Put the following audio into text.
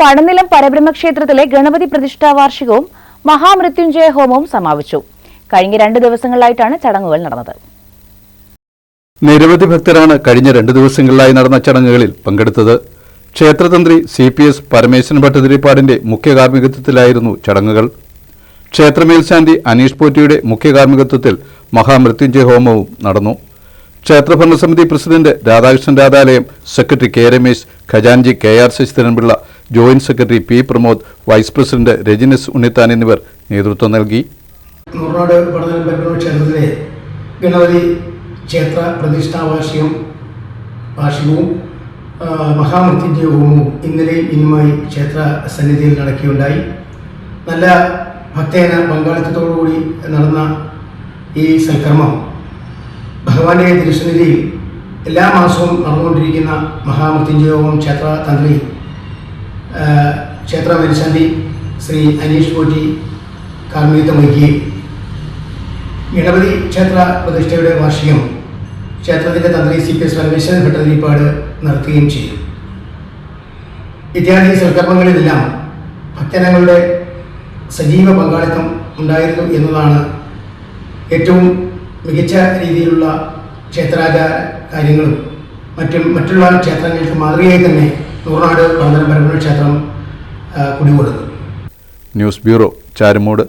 പടനിലം പരബ്രഹ്മ ക്ഷേത്രത്തിലെ ഗണപതി പ്രതിഷ്ഠാ വാർഷികവും മഹാമൃത്യുഞ്ജയ ഹോമവും സമാപിച്ചു. കഴിഞ്ഞ രണ്ട് ദിവസങ്ങളിലായിട്ടാണ് ചടങ്ങുകൾ നടന്നത്. നിരവധി ഭക്തരാണ് കഴിഞ്ഞ രണ്ട് ദിവസങ്ങളിലായി നടന്ന ചടങ്ങുകളിൽ പങ്കെടുത്തത്. ക്ഷേത്രതന്ത്രി സി പി എസ് പരമേശ്വരൻ ഭട്ടതിരിപ്പാടിന്റെ മുഖ്യ കാർമ്മികത്വത്തിലായിരുന്നു ചടങ്ങുകൾ. ക്ഷേത്രമേൽശാന്തി അനീഷ് പോറ്റിയുടെ മുഖ്യ കാർമ്മികത്വത്തിൽ മഹാമൃത്യുഞ്ജയ ഹോമവും നടന്നു. ക്ഷേത്രഭരണസമിതി president Radhakrishnan Radhalayam secretary K Ramesh ഖജാൻജി K R Sasidharan Pillai joint secretary P Pramod vice president Rajinas Unnithan എന്നിവർ നേതൃത്വം നൽകി. ക്ഷേത്രത്തിലെ ഗണപതി ക്ഷേത്ര പ്രതിഷ്ഠാവാർഷികം വാർഷികവും മഹാമൃത്യുഞ്ജയ ഹോമവും ഇന്നലെയും ഇന്നുമായി ക്ഷേത്ര സന്നിധിയിൽ നടക്കുകയുണ്ടായി. നല്ല ഭക്തേന പങ്കാളിത്തത്തോടുകൂടി നടന്ന ഈ സൽക്കർമ്മം ഭഗവാന്റെ തിരുസന്നിധിയിൽ എല്ലാ മാസവും നടന്നുകൊണ്ടിരിക്കുന്ന മഹാമൃത്യുഞ്ജയ ഹോമം ക്ഷേത്ര തന്ത്രി ക്ഷേത്ര മേൽശാന്തി ശ്രീ അനീഷ് പോറ്റി കാർമ്മികത്വം വഹിക്കുകയും ഗണപതി ക്ഷേത്ര പ്രതിഷ്ഠയുടെ വാർഷികം ക്ഷേത്രത്തിന്റെ തന്ത്രി C P S Parameswaran Bhattathiripad നടത്തുകയും ചെയ്തു. ഇത്യാദി സൽക്കർമ്മങ്ങളിലെല്ലാം ഭക്തജനങ്ങളുടെ സജീവ പങ്കാളിത്തം ഉണ്ടായിരുന്നു എന്നതാണ് ഏറ്റവും മികച്ച രീതിയിലുള്ള ക്ഷേത്രാചാര കാര്യങ്ങളും മറ്റും മറ്റുള്ള ക്ഷേത്രങ്ങൾക്ക് മാതൃകയായി തന്നെ നൂറാട് പന്തനം പരമ്പര ക്ഷേത്രം ആ, ന്യൂസ് ബ്യൂറോ ചാരുമൂട്.